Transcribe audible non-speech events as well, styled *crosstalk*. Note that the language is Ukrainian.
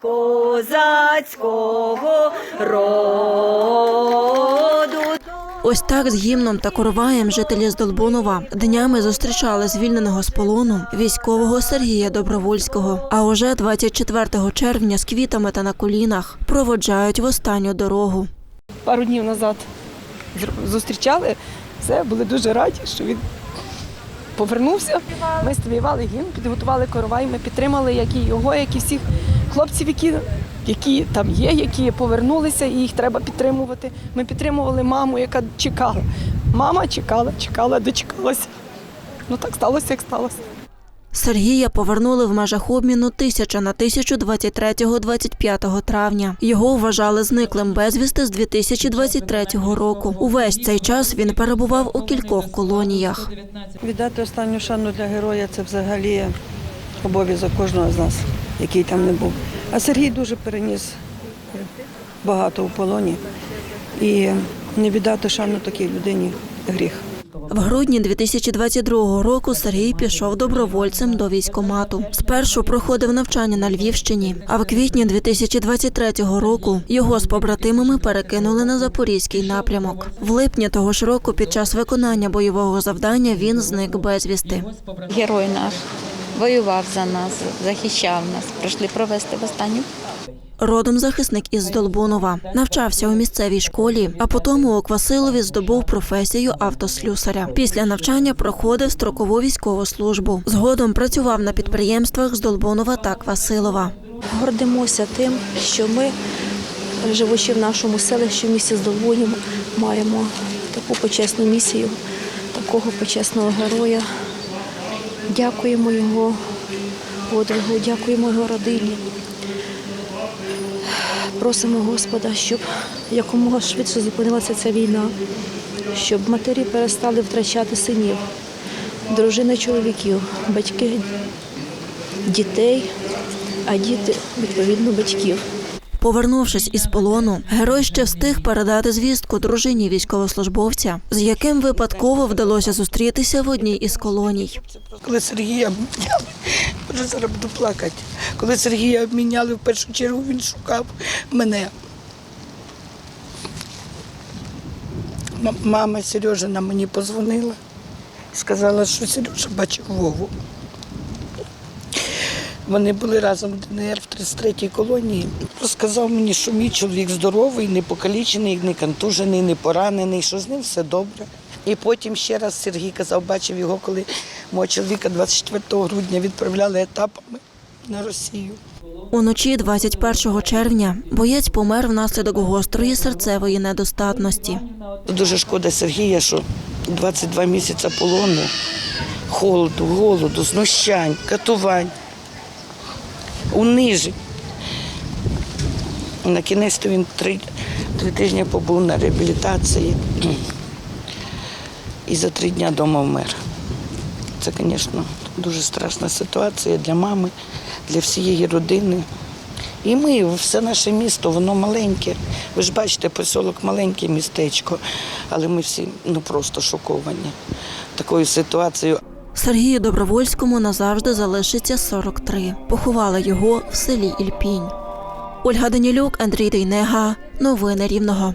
козацького роду. Ось так з гімном та короваєм жителі з Долбунова днями зустрічали звільненого з полону військового Сергія Добровольського. А уже 24 червня з квітами та на колінах проводжають в останню дорогу. пару днів назад зустрічали. Все, були дуже раді, що він повернувся. Ми співали гімн, підготували коровай, ми підтримали як і його, як і всіх хлопців, які, які там є, які повернулися, і їх треба підтримувати. Ми підтримували маму, яка чекала. Мама чекала, чекала, дочекалася. Ну так сталося, як сталося. Сергія повернули в межах обміну 1000 на 1023-25 травня. Його вважали зниклим безвісти з 2023 року. Увесь цей час він перебував у кількох колоніях. Віддати останню шану для героя це взагалі обов'язок кожного з нас, який там не був. А Сергій дуже переніс багато у полоні. І не віддати шану такій людині гріх. В грудні 2022 року Сергій пішов добровольцем до військомату. Спершу проходив навчання на Львівщині, а в квітні 2023 року його з побратимами перекинули на запорізький напрямок. В липні того ж року, під час виконання бойового завдання, він зник безвісти. Герой наш воював за нас, захищав нас. Прийшли провести в останню. Родом захисник із Долбунова навчався у місцевій школі, а потім у Квасилові здобув професію автослюсаря. Після навчання проходив строкову військову службу. Згодом працював на підприємствах з Долбунова та Квасилова. Гордимося тим, що ми, живучи в нашому селищі в місті Здолбунів, маємо таку почесну місію, такого почесного героя. Дякуємо його подвигу, дякуємо його родині. Просимо Господа, щоб якомога швидше зупинилася ця війна, щоб матері перестали втрачати синів, дружини чоловіків, батьки дітей, а діти відповідно батьків. Повернувшись із полону, герой ще встиг передати звістку дружині військовослужбовця, з яким випадково вдалося зустрітися в одній із колоній. Коли Сергія обміняли, *laughs* вже зараз буду плакати. Коли Сергія обміняли, в першу чергу він шукав мене. Мама Сережина мені позвонила, сказала, що Сережа бачив Вову. Вони були разом в ДНР в 33-й колонії. Розказав мені, що мій чоловік здоровий, не покалічений, не контужений, не поранений, що з ним все добре. І потім ще раз Сергій казав, бачив його, коли мого чоловіка 24 грудня відправляли етапами на Росію. Уночі 21 червня боєць помер внаслідок гострої серцевої недостатності. Дуже шкода Сергія, що 22 місяці полону, холоду, голоду, знущань, катувань, унижень. На кінець він три, три тижні побув на реабілітації і за три дні вдома вмер. Це, звісно, дуже страшна ситуація для мами, для всієї родини. І ми, все наше місто, воно маленьке. Ви ж бачите, поселок маленьке містечко, але ми всі ну просто шоковані такою ситуацією. Сергію Добровольському назавжди залишиться 43. Поховали його в селі Ільпінь. Ольга Данілюк, Андрій Дейнега. Новини Рівного.